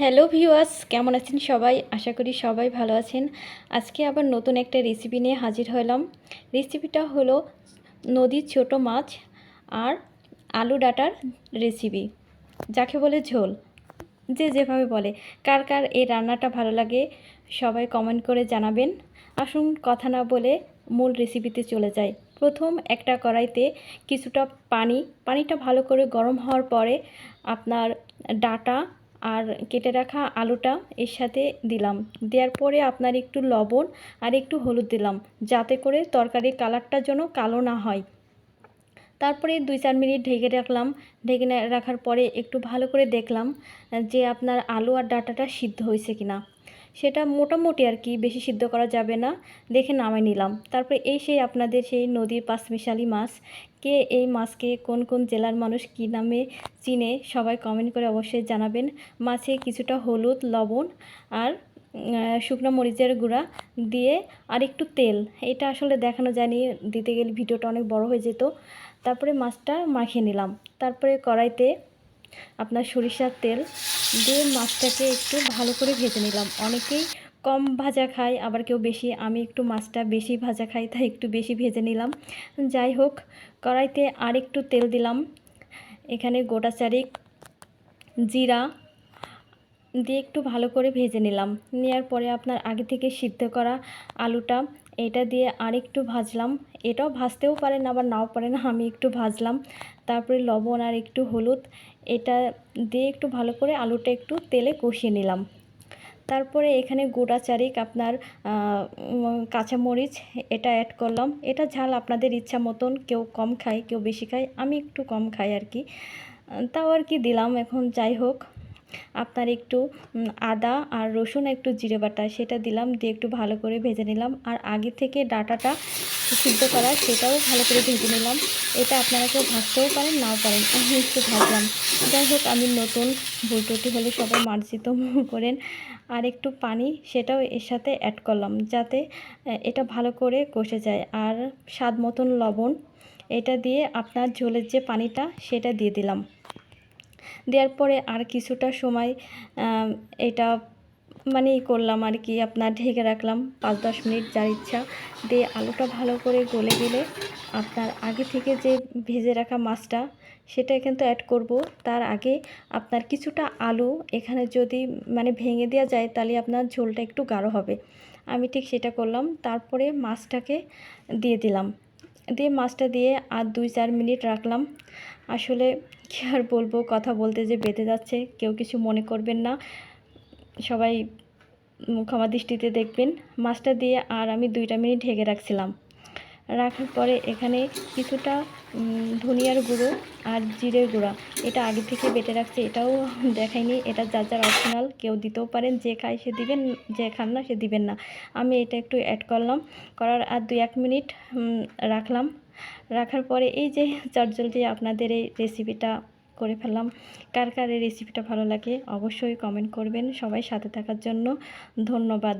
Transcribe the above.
Hello viewers, কেমন আছেন সবাই? আশা করি সবাই ভালো আছেন। আজকে আবার নতুন একটা রেসিপি নিয়ে হাজির হলাম। রেসিপিটা হলো নদীর ছোট মাছ আর আলু ডাটার রেসিপি যাকে বলে ঝোল। যে যেভাবে বলে। কার কার এই রান্নাটা ভালো লাগে সবাই কমেন্ট করে জানাবেন। আসুন কথা না বলে মূল রেসিপিতে চলে যাই। প্রথম একটা কড়াইতে কিছুটা পানি, পানিটা ভালো করে গরম হওয়ার পরে আপনার ডাটা আর কেটে রাখা আলুটা এর সাথে দিলাম। দেওয়ার পরে আপনার একটু লবণ আর একটু হলুদ দিলাম, যাতে করে তরকারির কালারটা যেন কালো না হয়। তারপরে দুই চার মিনিট ঢেকে রাখলাম। ঢেকে রাখার পরে একটু ভালো করে দেখলাম যে আপনার আলু আর ডাটাটা সিদ্ধ হয়েছে কিনা। সেটা মোটামুটি আর কি বেশি সিদ্ধ করা যাবে না। দেখে নামাই নিলাম। তারপরে এই সেই আপনাদের সেই নদীর পাঁচমিশালি মাছ। কে এই মাছকে কোন কোন জেলার মানুষ কী নামে চিনে সবাই কমেন্ট করে অবশ্যই জানাবেন। মাছে কিছুটা হলুদ, লবণ আর শুকনো মরিচের গুঁড়া দিয়ে আর একটু তেল। এটা আসলে দেখানো জানি দিতে গেলে ভিডিওটা অনেক বড় হয়ে যেত। তারপরে মাছটা মাখিয়ে নিলাম। তারপরে কড়াইতে আপনার সরিষার তেল দিয়ে মাছটাকে একটু ভালো করে ভেজে নিলাম। অনেকেই কম ভাজা খায়, আবার কেউ বেশি। আমি একটু মাছটা বেশি ভাজা খাই, তাই একটু বেশি ভেজে নিলাম। যাই হোক, কড়াইতে আর একটু তেল দিলাম। এখানে গোটা চারিক জিরা দিয়ে একটু ভালো করে ভেজে নিলাম। নেওয়ার পরে আপনার আগে থেকে সিদ্ধ করা আলুটা এটা দিয়ে আরেকটু ভাজলাম। এটাও ভাজতেও পারেন, আবার নাও পারেন, আমি একটু ভাজলাম। তারপরে লবণ আর একটু হলুদ, এটা দিয়ে একটু ভালো করে আলুটা একটু তেলে কষিয়ে নিলাম। তারপরে এখানে গোটা চারিক আপনার কাঁচামরিচ এটা অ্যাড করলাম। এটা ঝাল আপনাদের ইচ্ছা মতন, কেউ কম খায়, কেউ বেশি খায়, আমি একটু কম খাই আর কি। তাও আর কি দিলাম, এখন যাই হোক। আপনার একটু আদা আর রসুন একটু জিরে বাটা, সেটা দিলাম, দিয়ে একটু ভালো করে ভেজে নিলাম। আর আগে থেকে ডাটাটা সিদ্ধ করা, সেটাও ভালো করে ভেজে নিলাম। এটা আপনারা কেউ ভাজতেও পারেন, নাও পারেন, আমি একটু ভাজলাম। যাই হোক, আমি নতুন ভুলটুটি হলে সবাই মার্জিত করেন। আর একটু পানি, সেটাও এর সাথে অ্যাড করলাম, যাতে এটা ভালো করে কষে যায়। আর স্বাদ মতন লবণ, এটা দিয়ে আপনার ঝোলের যে পানিটা, সেটা দিয়ে দিলাম। দেওয়ার পরে আর কিছুটা সময় এটা মানে করলাম আর কি, আপনার ঢেকে রাখলাম। পাঁচ দশ মিনিট যার ইচ্ছা দিয়ে আলুটা ভালো করে গলে গেলে আপনার আগে থেকে যে ভেজে রাখা মাছটা সেটা কিন্তু অ্যাড করব। তার আগে আপনার কিছুটা আলু এখানে যদি মানে ভেঙে দেওয়া যায়, তাহলে আপনার ঝোলটা একটু গাঢ় হবে। আমি ঠিক সেটা করলাম। তারপরে মাছটাকে দিয়ে দিলাম। দিয়ে মাছটা দিয়ে আর দুই চার মিনিট রাখলাম। আসলে কী আর বলব, কথা বলতে যে বেঁধে যাচ্ছে, কেউ কিছু মনে করবেন না। সবাই ক্ষমা দৃষ্টিতে দেখবেন। মাছটা দিয়ে আর আমি দুইটা মিনিট ঢেকে রাখছিলাম। রাখার পরে এখানে কিছুটা ধনিয়ার গুঁড়ো আর জিরের গুঁড়া। এটা আগে থেকে বেটে রাখছে, এটাও দেখাইনি। এটা যার যার অপশনাল, কেউ দিতেও পারেন, যে খায় সে দিবেন, যে খান না সে দিবেন না। আমি এটা একটু অ্যাড করলাম। করার আর দু এক মিনিট রাখলাম। রাখার পরে এই যে চটজলদি আপনাদের এই রেসিপিটা করে ফেললাম, কার কার এই রেসিপিটা ভালো লাগে অবশ্যই কমেন্ট করবেন। সবাই সাথে থাকার জন্য ধন্যবাদ।